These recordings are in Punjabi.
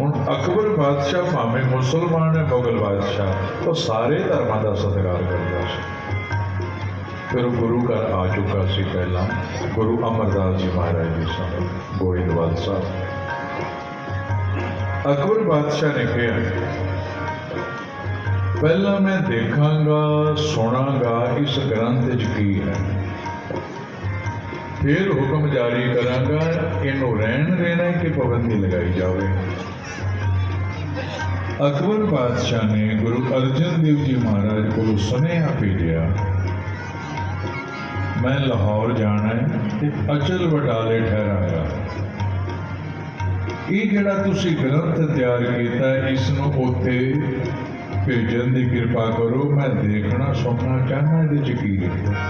ਹੁਣ ਅਕਬਰ ਬਾਦਸ਼ਾਹ ਭਾਵੇਂ ਮੁਸਲਮਾਨ ਹੈ, ਮੁਗਲ ਬਾਦਸ਼ਾਹ, ਉਹ ਸਾਰੇ ਧਰਮਾਂ ਦਾ ਸਤਿਕਾਰ ਕਰਦਾ ਸੀ। ਫਿਰ ਉਹ ਗੁਰੂ ਘਰ ਆ ਚੁੱਕਾ ਸੀ ਪਹਿਲਾਂ। ਗੁਰੂ ਅਮਰਦਾਸ ਜੀ ਮਹਾਰਾਜ ਜੀ ਸਨ, ਗੋਇੰਦਵਾਲ ਸਾਹਿਬ। ਅਕਬਰ ਬਾਦਸ਼ਾਹ ਨੇ ਕਿਹਾ, ਪਹਿਲਾਂ ਮੈਂ ਦੇਖਾਂਗਾ, ਸੁਣਾਂਗਾ ਇਸ ਗ੍ਰੰਥ ਵਿੱਚ ਕੀ ਹੈ। ਫਿਰ ਹੁਕਮ ਜਾਰੀ ਕਰਾਂਗਾ ਇਹਨੂੰ ਰਹਿਣ ਦੇਣਾ ਕਿ ਪਾਬੰਦੀ ਲਗਾਈ ਜਾਵੇ। ਅਕਬਰ ਬਾਦਸ਼ਾਹ ਨੇ ਗੁਰੂ ਅਰਜਨ ਦੇਵ ਜੀ ਮਹਾਰਾਜ ਕੋਲ ਸੁਨੇਹਾ ਭੇਜਿਆ ਮੈਂ ਲਾਹੌਰ ਜਾਣਾ ਹੈ ਤੇ ਅਚਲ ਵਟਾਲੇ ਠਹਿਰਾਂਗਾ ਇਹ ਜਿਹੜਾ ਤੁਸੀਂ ਗ੍ਰੰਥ ਤਿਆਰ ਕੀਤਾ ਹੈ, ਇਸ ਨੂੰ ਉੱਥੇ ਭੇਜਣ ਦੀ ਕਿਰਪਾ ਕਰੋ ਮੈਂ ਦੇਖਣਾ ਸੁਣਨਾ ਚਾਹਨਾ ਇਹਦੇ ਚ ਕੀ ਲਿਖਿਆ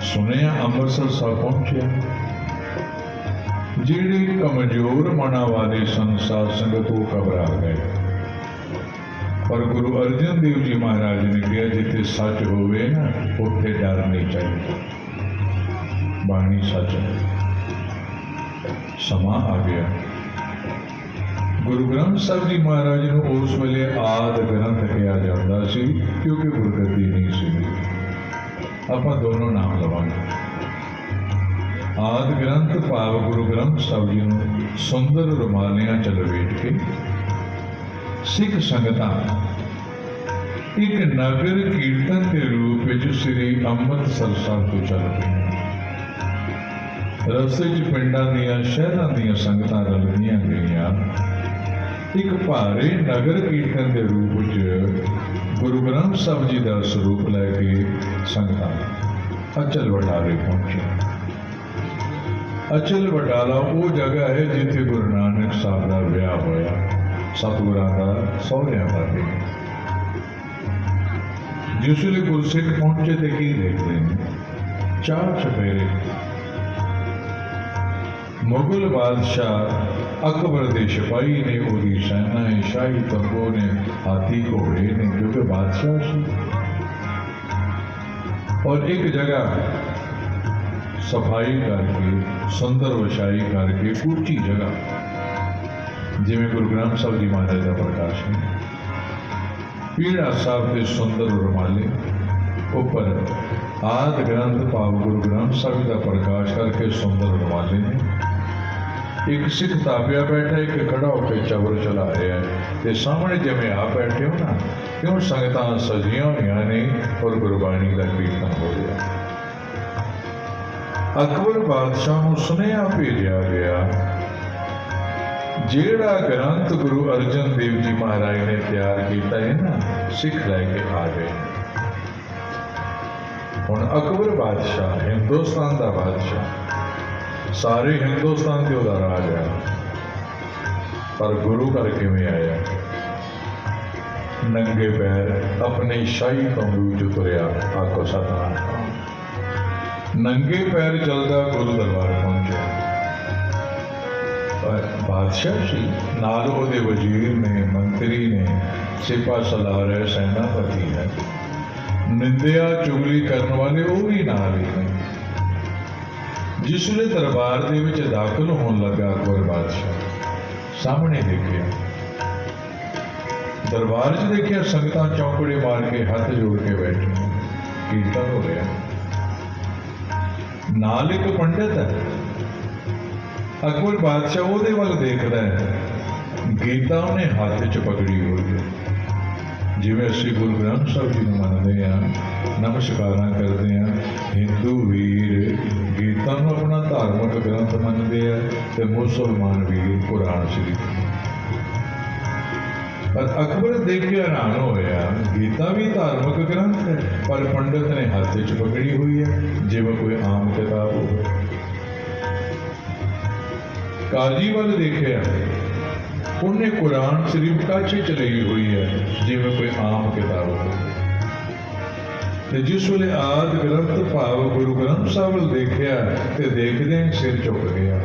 ਸੁਣਿਆ, ਅੰਮ੍ਰਿਤਸਰ ਸਾਹਿਬ ਪਹੁੰਚਿਆ। ਜਿਹੜੇ ਕਮਜ਼ੋਰ ਮਨਾਂ ਵਾਲੇ ਸੰਸਾਰ ਸੰਗਤ ਉਹ ਘਬਰਾ ਗਏ। ਪਰ ਗੁਰੂ ਅਰਜਨ ਦੇਵ ਜੀ ਮਹਾਰਾਜ ਨੇ ਕਿਹਾ, ਜਿੱਥੇ ਸੱਚ ਹੋਵੇ ਨਾ, ਉੱਥੇ ਡਰ ਨਹੀਂ ਚਾਹੀਦਾ। ਬਾਣੀ ਸੱਚ ਹੈ। ਸਮਾਂ ਆ ਗਿਆ। ਗੁਰੂ ਗ੍ਰੰਥ ਸਾਹਿਬ ਜੀ ਮਹਾਰਾਜ ਨੂੰ ਉਸ ਵੇਲੇ ਆਦ ਆਪਾਂ ਦੋਨੋਂ ਨਾਮ ਲਵਾਂਗੇ। ਆਦ ਗ੍ਰੰਥ ਭਾਵ ਗੁਰੂ ਗ੍ਰੰਥ ਸਾਹਿਬ ਜੀ ਨੂੰ ਸੁੰਦਰ ਰੁਮਾਲਿਆਂ ਚ ਲਪੇਟ ਕੇ ਸਿੱਖ ਸੰਗਤਾਂ ਇੱਕ ਨਗਰ ਕੀਰਤਨ ਦੇ ਰੂਪ ਵਿੱਚ ਸ੍ਰੀ ਅੰਮ੍ਰਿਤਸਰ ਸਾਹਿਬ ਤੋਂ ਚੱਲ ਪਈਆਂ। ਰਸਤੇ 'ਚ ਪਿੰਡਾਂ ਦੀਆਂ, ਸ਼ਹਿਰਾਂ ਦੀਆਂ ਸੰਗਤਾਂ ਰਲਦੀਆਂ ਗਈਆਂ। ਇੱਕ ਭਾਰੇ ਨਗਰ ਕੀਰਤਨ ਦੇ ਰੂਪ ਵਿੱਚ ਗੁਰੂ ਗ੍ਰੰਥ ਸਾਹਿਬ ਜੀ ਦਾ ਸਰੂਪ ਲੈ ਕੇ ਸੰਗਤਾਂ ਅਚਲ ਵਟਾਰੇ ਪਹੁੰਚੇ। ਅਚਲ ਵਡਾਲਾ ਉਹ ਜਗ੍ਹਾ ਹੈ ਜਿੱਥੇ ਗੁਰੂ ਨਾਨਕ ਸਾਹਿਬ ਦਾ ਵਿਆਹ ਹੋਇਆ। ਸਤਿਗੁਰਾਂ ਦਾ ਸਹੁਰਿਆਂ ਦਾ ਵੀ ਜਿਸ ਵੇਲੇ ਗੁਰਸਿੱਖ ਪਹੁੰਚੇ ਤੇ ਕੀ ਦੇਖਦੇ ਨੇ? ਚਾਰ ਚਪੇਰੇ ਮੁਗਲ ਬਾਦਸ਼ਾਹ ਅਕਬਰ ਦੇ ਸਿਪਾਹੀ ਨੇ ਉਹਦੀ ਸੈਨਾ ਹੈ ਸ਼ਾਹੀ ਤੰਬੂ ਨੇ ਹਾਥੀ ਘੋੜੇ ਨੇ ਜੋ ਕਿ ਬਾਦਸ਼ਾਹ ਸੀ ਔਰ ਇੱਕ ਜਗ੍ਹਾ ਸਫ਼ਾਈ ਕਰਕੇ ਸੁੰਦਰ ਵਸ਼ਾਈ ਕਰਕੇ ਉੱਚੀ ਜਗ੍ਹਾ ਜਿਵੇਂ ਗੁਰੂ ਗ੍ਰੰਥ ਸਾਹਿਬ ਜੀ ਮਹਾਰਾਜ ਦਾ ਪ੍ਰਕਾਸ਼ ਹੈ ਪੀੜਾ ਸਾਹਿਬ ਦੇ ਸੁੰਦਰ ਰੁਮਾਲੇ ਉੱਪਰ ਆਦ ਗ੍ਰੰਥ ਭਾਵ ਗੁਰੂ ਗ੍ਰੰਥ ਸਾਹਿਬ ਦਾ ਪ੍ਰਕਾਸ਼ ਕਰਕੇ ਸੁੰਦਰ ਰੁਮਾਲੇ ਨੇ ਇੱਕ ਸਿੱਖ ਤਾਪਿਆ ਬੈਠਾ ਇੱਕ ਖੜਾ ਹੋ ਕੇ ਚਬਰ ਚਲਾ ਰਿਹਾ ਹੈ। ਤੇ ਸਾਹਮਣੇ ਜਿਵੇਂ ਆ ਬੈਠੇ ਹੋ ਨਾ, ਕਿਉਂ ਸੰਗਤਾਂ ਸਜੀਆਂ ਹੋਈਆਂ ਨੇ ਔਰ ਗੁਰਬਾਣੀ ਦਾ ਕੀਰਤਨ ਹੋ ਰਿਹਾ ਅਕਬਰ ਬਾਦਸ਼ਾਹ ਨੂੰ ਸੁਨੇਹਾ ਭੇਜਿਆ ਗਿਆ, ਜਿਹੜਾ ਗ੍ਰੰਥ ਗੁਰੂ ਅਰਜਨ ਦੇਵ ਜੀ ਮਹਾਰਾਜ ਨੇ ਤਿਆਰ ਕੀਤਾ ਹੈ ਨਾ, ਸਿੱਖ ਲੈ ਕੇ ਆ ਗਏ ਹੁਣ ਅਕਬਰ ਬਾਦਸ਼ਾਹ, ਹਿੰਦੁਸਤਾਨ ਦਾ ਬਾਦਸ਼ਾਹ ਸਾਰੇ ਹਿੰਦੁਸਤਾਨ ਤੇ ਉਹਦਾ ਰਾਜ ਹੈ ਪਰ ਗੁਰੂ ਘਰ ਕਿਵੇਂ ਆਇਆ? ਨੰਗੇ ਪੈਰ ਆਪਣੇ ਸ਼ਾਹੀ ਕਮਰੂ ਚ ਤੁਰਿਆ ਆਕੋ ਸਤਨਾਮ। ਨੰਗੇ ਪੈਰ ਚੱਲਦਾ ਗੁਰੂ ਦਰਬਾਰ ਪਹੁੰਚਿਆ। ਬਾਦਸ਼ਾਹ ਸੀ ਨਾਲ ਉਹਦੇ ਵਜ਼ੀਰ ਨੇ, ਮੰਤਰੀ ਨੇ, ਸਿਪਾ ਸਲਾਰ ਸੈਨਾਪਤੀ ਹੈ। ਨਿੰਦਿਆ, ਚੁਗਲੀ ਕਰਨ ਵਾਲੇ ਉਹ ਵੀ ਨਾਲ ਹੀ ਨੇ। ਜਿਸ ਵੇਲੇ ਦਰਬਾਰ ਦੇ ਵਿੱਚ ਦਾਖਲ ਹੋਣ ਲੱਗਾ ਅਕਬਰ ਬਾਦਸ਼ਾਹ, ਸਾਹਮਣੇ ਦੇਖਿਆ। ਦਰਬਾਰ 'ਚ ਦੇਖਿਆ ਸੰਗਤਾਂ ਚੌਂਕੜੇ ਮਾਰ ਕੇ ਹੱਥ ਜੋੜ ਕੇ ਬੈਠੀਆਂ, ਕੀਰਤਨ ਹੋ ਰਿਹਾ। ਨਾਲ ਇੱਕ ਪੰਡਤ ਹੈ। ਅਕਬਰ ਬਾਦਸ਼ਾਹ ਉਹਦੇ ਵੱਲ ਦੇਖਦਾ ਹੈ। ਗੀਤਾ ਉਹਨੇ ਹੱਥ 'ਚ ਪਕੜੀ ਹੋਈ ਹੈ। ਜਿਵੇਂ ਅਸੀਂ ਗੁਰੂ ਗ੍ਰੰਥ ਸਾਹਿਬ ਜੀ ਨੂੰ ਮੰਨਦੇ ਹਾਂ, ਨਮਸਕਾਰਾਂ ਕਰਦੇ ਹਾਂ, ਹਿੰਦੂ ਵੀਰ ਗੀਤਾ ਆਪਣਾ ਧਾਰਮਿਕ ਗ੍ਰੰਥ ਮੰਨਦੇ ਆ ਤੇ ਮੁਸਲਮਾਨ ਵੀਰ ਕੁਰਾਨ ਸ਼ਰੀਫ ਪਰ ਅਕਬਰ ਦੇਖ ਕੇ ਹੈਰਾਨ ਹੋਇਆ, ਗੀਤਾ ਵੀ ਧਾਰਮਿਕ ਗ੍ਰੰਥ ਹੈ, ਪਰ ਪੰਡਤ ਨੇ ਹੱਥ 'ਚ ਪਕੜੀ ਹੋਈ ਹੈ, ਜਿਵੇਂ ਕੋਈ ਆਮ ਕਿਤਾਬ ਹੋਵੇ। ਕਾਜੀ ਵੱਲ ਦੇਖਿਆ, ਉਹਨੇ ਕੁਰਾਨ ਸ਼ਰੀਫ ਕਾਚੇ ਚ ਲਈ ਹੋਈ ਹੈ, ਜਿਵੇਂ ਕੋਈ ਆਮ ਕਿਤਾਬ ਹੋਵੇ। ਤੇ ਜਿਸ ਵੇਲੇ ਆਦ ਗ੍ਰੰਥ ਭਾਵ ਗੁਰੂ ਗ੍ਰੰਥ ਸਾਹਿਬ ਵੱਲ ਦੇਖਿਆ ਤੇ ਦੇਖਦੇ ਸਿਰ ਝੁਕ ਗਿਆ।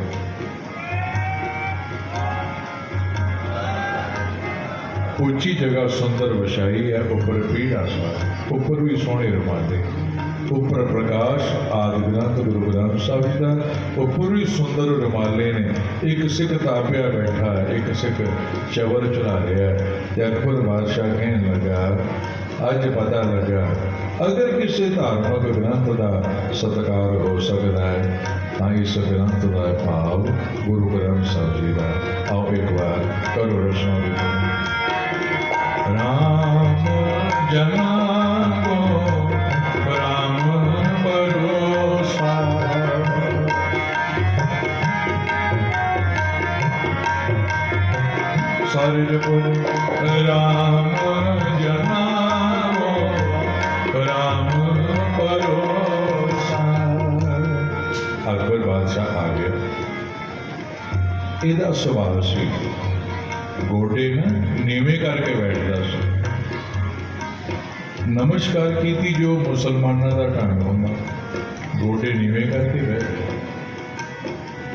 ਉੱਚੀ ਜਗ੍ਹਾ ਸੁੰਦਰ ਵਛਾਈ ਹੈ, ਉੱਪਰ ਪੀੜਾ ਸਵਾਰ ਉੱਪਰ ਵੀ ਸੋਹਣੇ ਰਮਾਲੇ। ਉੱਪਰ ਪ੍ਰਕਾਸ਼ ਆਦਿ ਗ੍ਰੰਥ ਗੁਰੂ ਗ੍ਰੰਥ ਸਾਹਿਬ ਜੀ ਦਾ, ਉੱਪਰ ਵੀ ਸੁੰਦਰ ਰਮਾਲੇ ਨੇ। ਇੱਕ ਸਿੱਖ ਤਾਪਿਆ ਬੈਠਾ, ਇੱਕ ਸਿੱਖ ਚਵਰ ਚਲਾ ਰਿਹਾ ਹੈ। ਤੇ ਅਕਬਰ ਬਾਦਸ਼ਾਹ ਕਹਿਣ ਲੱਗਾ ਅੱਜ ਪਤਾ ਲੱਗਾ ਅਗਰ ਕਿਸੇ ਧਾਰਮਿਕ ਗ੍ਰੰਥ ਦਾ ਸਤਿਕਾਰ ਹੋ ਸਕਦਾ ਹੈ, ਤਾਂ ਇਸ ਗ੍ਰੰਥ ਦਾ ਭਾਵ ਗੁਰੂ ਗ੍ਰੰਥ ਸਾਹਿਬ ਜੀ ਦਾ ਆਓ ਇੱਕ ਵਾਰ ਕਰੋ ਰਸਨਾ ਵਿੱਚ। ਰਾਮ ਜਨਾ ਕੋ, ਰਾਮ ਭਰੋਸਾ। ਸਾਰੇ ਜਪੋ ਰਾਮ ਜਨਾ ਇਹਦਾ ਸੁਭਾਅ ਸੀ। ਗੋਡੇ ਨਾ ਨੀਵੇਂ ਕਰਕੇ ਬੈਠਦਾ ਸੀ। ਨਮਸਕਾਰ ਕੀਤੀ ਜੋ ਮੁਸਲਮਾਨਾਂ ਦਾ ਢੰਗ ਹੁੰਦਾ। ਗੋਡੇ ਨੀਵੇਂ ਕਰਕੇ ਬੈਠ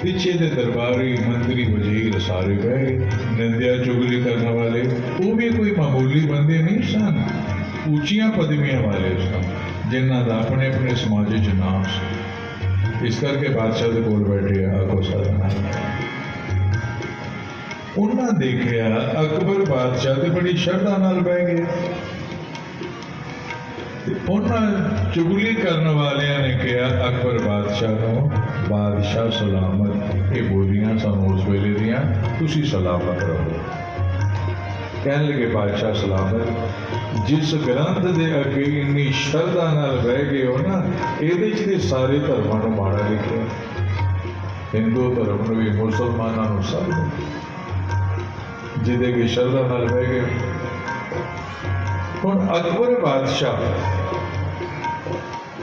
ਪਿੱਛੇ ਦੇ ਦਰਬਾਰੀ ਮੰਤਰੀ ਵਜ਼ੀਰ ਸਾਰੇ ਬਹਿ ਗਏ। ਨਿੰਦਿਆ ਚੁਗਲੀ ਕਰਨ ਵਾਲੇ, ਉਹ ਵੀ ਕੋਈ ਮਾਮੂਲੀ ਬੰਦੇ ਨਹੀਂ ਸਨ। ਉੱਚੀਆਂ ਪਦਵੀਆਂ ਵਾਲੇ ਸਨ, ਜਿਨ੍ਹਾਂ ਦਾ ਆਪਣੇ ਆਪਣੇ ਸਮਾਜ ਵਿੱਚ ਨਾਮ ਸੀ। ਇਸ ਕਰਕੇ ਬਾਦਸ਼ਾਹ ਦੇ ਕੋਲ ਬੈਠੇ ਆਗੋ ਸਾਧਨਾ ਉਹਨਾਂ ਦੇਖਿਆ ਅਕਬਰ ਬਾਦਸ਼ਾਹ ਤੇ ਬੜੀ ਸ਼ਰਧਾ ਨਾਲ ਬਹਿ ਗਏ। ਤੇ ਉਹਨਾਂ ਚੁਗਲੀ ਕਰਨ ਵਾਲਿਆਂ ਨੇ ਕਿਹਾ, ਅਕਬਰ ਬਾਦਸ਼ਾਹ ਨੂੰ, ਬਾਦਸ਼ਾਹ ਸਲਾਮਤ, ਇਹ ਬੋਲੀਆਂ ਸਾਨੂੰ ਉਸ ਵੇਲੇ ਦੀਆਂ, ਤੁਸੀਂ ਸਲਾਮਤ ਰਹੋ। ਕਹਿਣ ਲੱਗੇ, ਬਾਦਸ਼ਾਹ ਸਲਾਮਤ, ਜਿਸ ਗ੍ਰੰਥ ਦੇ ਅੱਗੇ ਇੰਨੀ ਸ਼ਰਧਾ ਨਾਲ ਬਹਿ ਗਏ ਹੋ ਨਾ, ਇਹਦੇ ਚ ਤੇ ਸਾਰੇ ਧਰਮਾਂ ਨੂੰ ਮਾੜਾ ਲਿਖਿਆ। ਹਿੰਦੂ ਧਰਮ ਨੂੰ ਵੀ ਮੁਸਲਮਾਨਾਂ ਨੂੰ ਸਭ ਨੂੰ ਜਿਹਦੇ ਕਿ ਸ਼ਰਧਾ ਨਾਲ ਬਹਿ ਗਏ। ਹੁਣ ਅਕਬਰ ਬਾਦਸ਼ਾਹ,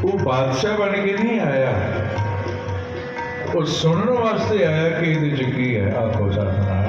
ਉਹ ਬਾਦਸ਼ਾਹ ਬਣ ਕੇ ਨਹੀਂ ਆਇਆ। ਉਹ ਸੁਣਨ ਵਾਸਤੇ ਆਇਆ ਕਿ ਇਹਦੇ ਚ ਕੀ ਹੈ? ਆਖੋ ਸਾਡਾ